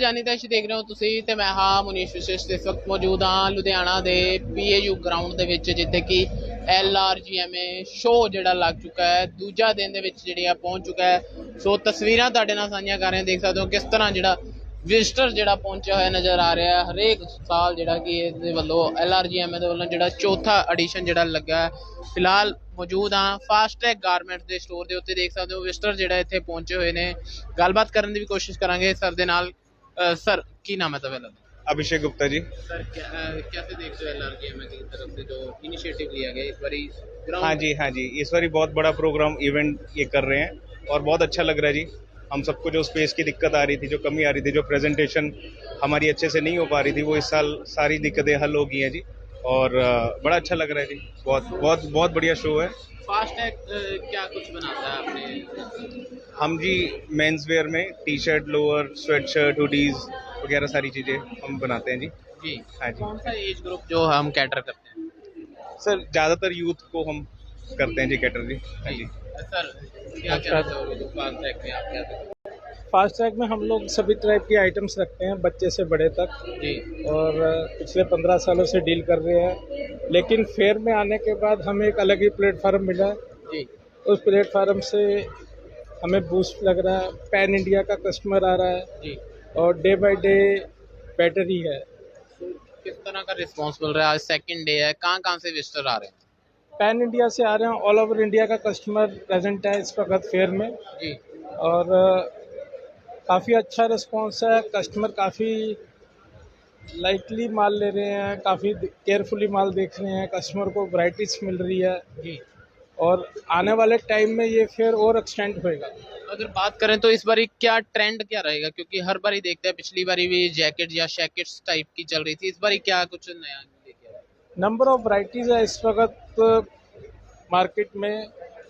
ਜਾਨੀ ਤਾਂ ਦੇਖ ਰਹੇ ਹੋ ਤੁਸੀਂ ਤੇ ਮੈਂ ਹਾਂ ਮੁਨੀਸ਼ ਵਿਸ਼ੇਸ਼ ਇਸ ਵਕਤ ਮੌਜੂਦ ਹਾਂ ਲੁਧਿਆਣਾ ਦੇ ਪੀਏਯੂ ਗਰਾਊਂਡ ਦੇ ਵਿੱਚ, ਜਿੱਥੇ ਕਿ ਐਲਆਰਜੀਐਮਏ ਸ਼ੋਅ ਜਿਹੜਾ ਲੱਗ ਚੁੱਕਾ ਹੈ, ਦੂਜਾ ਦਿਨ ਦੇ ਵਿੱਚ ਜਿਹੜੀ ਆ ਪਹੁੰਚ ਚੁੱਕਾ ਹੈ। ਸੋ ਤਸਵੀਰਾਂ ਤੁਹਾਡੇ ਨਾਲ ਸਾਂਝੀਆਂ ਕਰ ਰਹੇ ਹਾਂ, ਦੇਖ ਸਕਦੇ ਹੋ ਕਿਸ ਤਰ੍ਹਾਂ ਜਿਹੜਾ ਵਿਜ਼ਟਰ ਜਿਹੜਾ ਪਹੁੰਚਿਆ ਹੋਇਆ ਨਜ਼ਰ ਆ ਰਿਹਾ ਹੈ। ਹਰੇਕ ਸਾਲ ਜਿਹੜਾ ਕਿ ਇਹਦੇ ਵੱਲੋਂ ਐਲਆਰਜੀਐਮਏ ਦੇ ਵੱਲੋਂ ਜਿਹੜਾ ਚੌਥਾ ਐਡੀਸ਼ਨ ਜਿਹੜਾ ਲੱਗਾ ਹੈ। ਫਿਲਹਾਲ ਮੌਜੂਦ ਹਾਂ ਫਾਸਟ ਟੈਗ ਗਾਰਮੈਂਟ ਦੇ ਸਟੋਰ ਦੇ ਉੱਤੇ, ਦੇਖ ਸਕਦੇ ਹੋ ਵਿਜ਼ਟਰ ਜਿਹੜਾ ਇੱਥੇ ਪਹੁੰਚੇ ਹੋਏ ਨੇ। ਗੱਲਬਾਤ ਕਰਨ ਦੀ ਵੀ ਕੋਸ਼ਿਸ਼ ਕਰਾਂਗੇ ਸਰ ਦੇ ਨਾਲ। सर की नाम है तबेला अभिषेक गुप्ता जी। सर कैसे देखते हो एलआरकेएम की तरफ़ से जो इनिशिएटिव लिया गया? इस बारी हाँ जी हाँ जी। इस बारी बहुत बड़ा प्रोग्राम इवेंट ये कर रहे हैं और बहुत अच्छा लग रहा है जी। हम सबको जो स्पेस की दिक्कत आ रही थी जो कमी आ रही थी जो प्रेजेंटेशन हमारी अच्छे से नहीं हो पा रही थी वो इस साल सारी दिक्कतें हल हो गई हैं जी। और बड़ा अच्छा लग रहा है जी। बहुत बहुत बहुत बढ़िया शो है। फास्ट टैग क्या कुछ बनाता है आपने? हम जी मेंस वेयर में T shirt lower sweatshirt hoodies वगैरह सारी चीज़ें हम बनाते हैं जी। जी। हाँ जी। कौन सा एज ग्रुप जो हम कैटर करते हैं? सर ज़्यादातर यूथ को हम करते हैं जी कैटर जी। हाँ जी। सर क्या जो फास्ट ट्रैक में हम लोग सभी टाइप की आइटम्स रखते हैं बच्चे से बड़े तक। जी। और पिछले पंद्रह सालों से डील कर रहे हैं। लेकिन फेयर में आने के बाद हमें एक अलग ही प्लेटफार्म मिला। जी। उस प्लेटफार्म से हमें बूस्ट लग रहा है। पैन इंडिया का कस्टमर आ रहा है। जी। और डे बाय डे बेटर ही। है किस तरह का रिस्पॉन्स मिल रहा है? आज सेकेंड डे है। कहाँ कहाँ से विजिटर आ रहे हैं? पैन इंडिया से आ रहे हैं। ऑल ओवर इंडिया का कस्टमर प्रेजेंट है। इस वक्त फेयर में। जी। और काफ़ी अच्छा रिस्पांस है। कस्टमर काफ़ी लाइटली माल ले रहे हैं काफ़ी केयरफुली माल देख रहे हैं। कस्टमर को वैरायटीज मिल रही है। जी। और आने वाले टाइम में ये फेयर और एक्सटेंड होएगा। अगर बात करें तो इस बारी क्या ट्रेंड क्या रहेगा? क्योंकि हर बारी देखते हैं पिछली बारी भी जैकेट या शैकेट्स टाइप की चल रही थी। इस बारी क्या कुछ नया नंबर ऑफ़ वराइटीज़ है इस वक्त मार्केट में।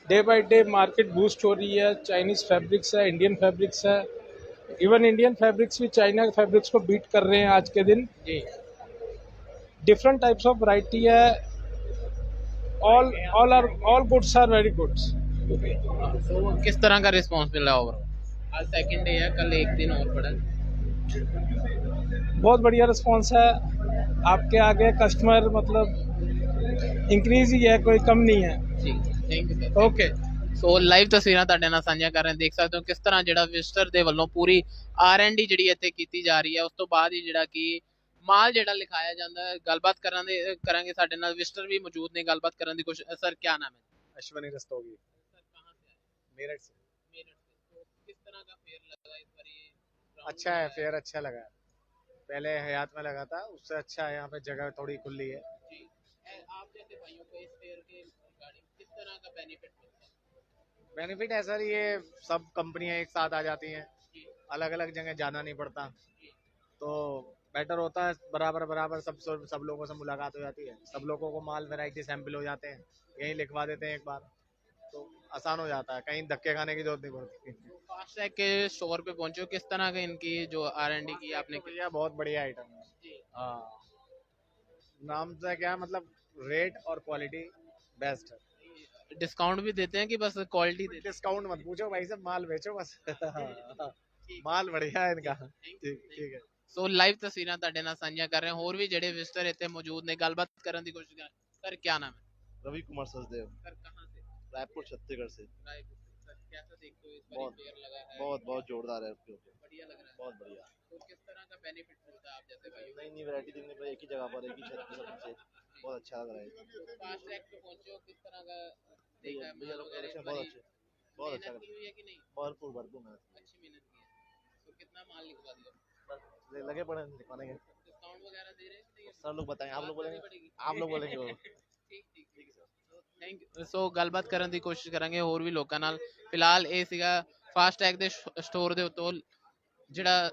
Day by day market boost हो रही है। चाइनीज़ फैब्रिक्स है इंडियन फैब्रिक्स है। इवन इंडियन फैब्रिक्स भी चाइना के फैब्रिक्स को बीट कर रहे हैं आज के दिन। जी। डिफरेंट टाइप्स ऑफ़ वराइटी है। All all are all goods are very goods तो किस तरह का रिस्पांस मिला ओवर आज सेकंड डे है कल एक दिन और पड़ा बहुत बढ़िया रिस्पांस है। आपके आगे कस्टमर मतलब इंक्रीज ही है कोई कम नहीं है। जी thank you okay so live ਤਸਵੀਰਾਂ ਤੁਹਾਡੇ ਨਾਲ ਸਾਂਝੀਆਂ ਕਰ ਰਹੇ ਹਾਂ ਦੇਖ ਸਕਦੇ ਹੋ ਕਿਸ ਤਰ੍ਹਾਂ ਜਿਹੜਾ ਵਿਜ਼ਟਰ ਦੇ ਵੱਲੋਂ ਪੂਰੀ ਆਰ ਐਂਡ ਡੀ ਜਿਹੜੀ ਇੱਥੇ ਕੀਤੀ ਜਾ ਰਹੀ ਹੈ ਉਸ ਤੋਂ ਬਾਅਦ ਹੀ ਜਿਹੜਾ ਕਿ ਮਾਲ ਜਿਹੜਾ ਲਿਖਾਇਆ ਜਾਂਦਾ ਹੈ ਗੱਲਬਾਤ ਕਰਨ ਦੇ ਕਰਾਂਗੇ ਸਾਡੇ ਨਾਲ ਵਿਜ਼ਟਰ ਵੀ ਮੌਜੂਦ ਨੇ ਗੱਲਬਾਤ ਕਰਨ ਦੀ ਕੋਸ਼ਿਸ਼ ਸਰ ਕੀ ਨਾਮ ਹੈ अश्वनी रस्तोगी सर कहाँ से आए मेरठ से मेरठ से तो किस तरह का फेयर लगा इस बार ये ground अच्छा है में फेयर अच्छा लगा पहले हयात में लगा था उससे अच्छा है यहाँ पे जगह थोड़ी खुली है जी ए- आप जैसे भाइयों को इस फेयर के रिगार्डिंग किस तरह का बेनिफिट मिलता है बेनिफिट है सर ये सब कंपनियाँ एक साथ आ जाती हैं। अलग अलग जगह जाना नहीं पड़ता। तो बेटर होता है बराबर बराबर सब सब लोगों से मुलाकात हो जाती है। सब लोगों को माल वैरायटी सैंपल हो जाते हैं। यहीं लिखवा देते हैं एक बार। तो आसान हो जाता है कहीं धक्के खाने की ज़रूरत नहीं पड़ती। फास्टैग के स्टोर पे पहुँचे किस तरह का इनकी जो आर एंड डी की आपने की भैया बहुत बढ़िया आइटम है। हाँ। नाम से क्या मतलब रेट और क्वालिटी बेस्ट है। डिस्काउंट भी देते हैं कि बस क्वालिटी देते डिस्काउंट मत पूछो भाई साहब माल बेचो बस माल बढ़िया है इनका ठीक ठीक है ਸੋ ਲਾਈਵ ਤਸਵੀਰਾਂ ਤੁਹਾਡੇ ਨਾਲ ਸਾਂਝੀਆਂ ਕਰ ਰਹੇ ਹਾਂ ਹੋਰ ਵੀ ਜਿਹੜੇ ਵਿਜ਼ਟਰ ਇੱਥੇ ਮੌਜੂਦ ਨੇ ਗੱਲਬਾਤ ਕਰਨ ਦੀ ਕੋਸ਼ਿਸ਼ ਕਰ ਸਰ ਕੀ ਨਾਮ है रवि कुमार सचदेव सर कहाँ से रायपुर छत्तीसगढ़ से रायपुर से। सर कैसा देखते हो इस बार बहुत- फेयर लगा है बहुत बहुत जोरदार है आपके ऊपर बढ़िया लग रहा है बहुत बढ़िया तो किस तरह का बेनिफिट मिलता है आप जैसे भाई नई नई वैरायटी देखने पर एक ही जगह पर एक ही छत पर सबसे बहुत अच्छा लग रहा है फास्ट ट्रैक पे पहुंचे हो किस तरह का देखा है भैया माल लोग वगैरह इस कलेक्शन बहुत बारी अच्छे बहुत अच्छा मेहनत की हुई है कि नहीं भरपूर भरपूर मेहनत अच्छी मेहनत की है तो कितना माल लिखवा दिया बस लगे पड़े हैं दिखाने के डिस्काउंट वगैरह दे रहे हैं कि नहीं सर लोग बताएं आप लोग बात करनी बोलेंगे पड़ेगी। आप लोग बोलेंगे वो ਠੀਕ ਠੀਕ ਠੀਕ ਸਰ ਥੈਂਕ ਯੂ ਸੋ ਗੱਲਬਾਤ ਕਰਨ ਦੀ ਕੋਸ਼ਿਸ਼ ਕਰਾਂਗੇ ਹੋਰ ਵੀ ਲੋਕਾਂ ਨਾਲ ਫਿਲਹਾਲ ਇਹ ਸੀਗਾ ਫਾਸਟ ਟੈਗ ਦੇ ਸਟੋਰ ਦੇ ਉੱਤੋਂ ਜਿਹੜਾ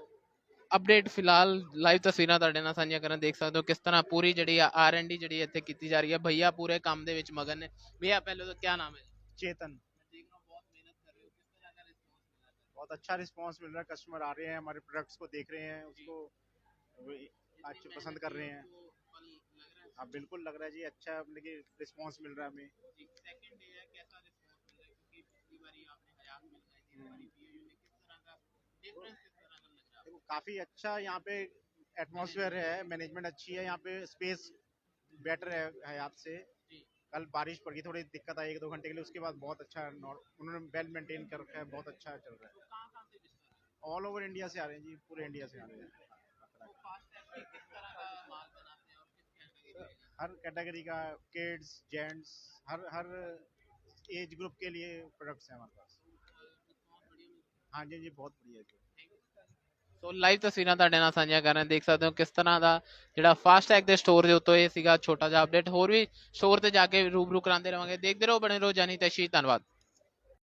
ਅਪਡੇਟ ਫਿਲਹਾਲ ਲਾਈਵ ਤਸਵੀਰਾਂ ਤੁਹਾਡੇ ਨਾਲ ਸਾਂਝੀਆਂ ਕਰਨ ਦੇਖ ਸਕਦੇ ਹੋ ਕਿਸ ਤਰ੍ਹਾਂ ਪੂਰੀ ਜਿਹੜੀ ਆ ਆਰ ਐਂਡ ਡੀ ਜਿਹੜੀ ਇੱਥੇ ਕੀਤੀ ਜਾ ਰਹੀ ਹੈ ਭਈਆ ਪੂਰੇ ਕੰਮ ਦੇ ਵਿੱਚ ਮਗਨ ਨੇ ਭਈਆ ਪਹਿਲੇ ਤਾਂ ਕੀ ਨਾਮ ਹੈ चेतन देख रहा हूँ बहुत मेहनत कर रहे हो किस तरह का रिस्पॉन्स मिला है बहुत अच्छा रिस्पांस मिल रहा है कस्टमर आ रहे हैं हमारे प्रोडक्ट्स को देख रहे हैं उसको आज इतनी पसंद मेहनत कर रहे की हैं तो फल लग रहा है हाँ बिल्कुल लग रहा है जी अच्छा लेकिन रिस्पांस मिल रहा है हमें काफ़ी अच्छा यहाँ पे एटमॉस्फेयर है मैनेजमेंट अच्छी है यहाँ पे स्पेस बेटर है, है आपसे कल बारिश पड़ गई थोड़ी दिक्कत आई एक दो घंटे के लिए उसके बाद बहुत अच्छा उन्होंने वेल मेंटेन कर रखा है बहुत अच्छा चल रहा है। ऑल ओवर इंडिया से आ रहे हैं जी पूरे इंडिया से आ रहे हैं। हर कैटेगरी का किड्स जेंट्स हर हर एज ग्रुप के लिए प्रोडक्ट्स हैं हमारे पास। हाँ। जी जी बहुत बढ़िया ਸੋ ਲਾਈਵ ਤਸਵੀਰਾਂ ਤੁਹਾਡੇ ਨਾਲ ਸਾਂਝੀਆਂ ਕਰ ਰਹੇ ਦੇਖ ਸਕਦੇ ਹੋ ਕਿਸ ਤਰ੍ਹਾਂ ਦਾ ਜਿਹੜਾ ਫਾਸਟ ਟੈਗ ਦੇ ਸਟੋਰ ਦੇ ਉੱਤੇ ਇਹ ਸੀਗਾ ਛੋਟਾ ਜਿਹਾ ਅਪਡੇਟ ਹੋਰ ਵੀ ਸਟੋਰ ਤੇ ਜਾ ਕੇ ਰੂਬਰੂ ਕਰਾਉਂਦੇ ਰਵਾਂਗੇ। ਦੇਖਦੇ ਰਹੋ ਬਣੇ ਰਹੋ ਜਾਨੀ ਤਸ਼ੀ ਧੰਨਵਾਦ।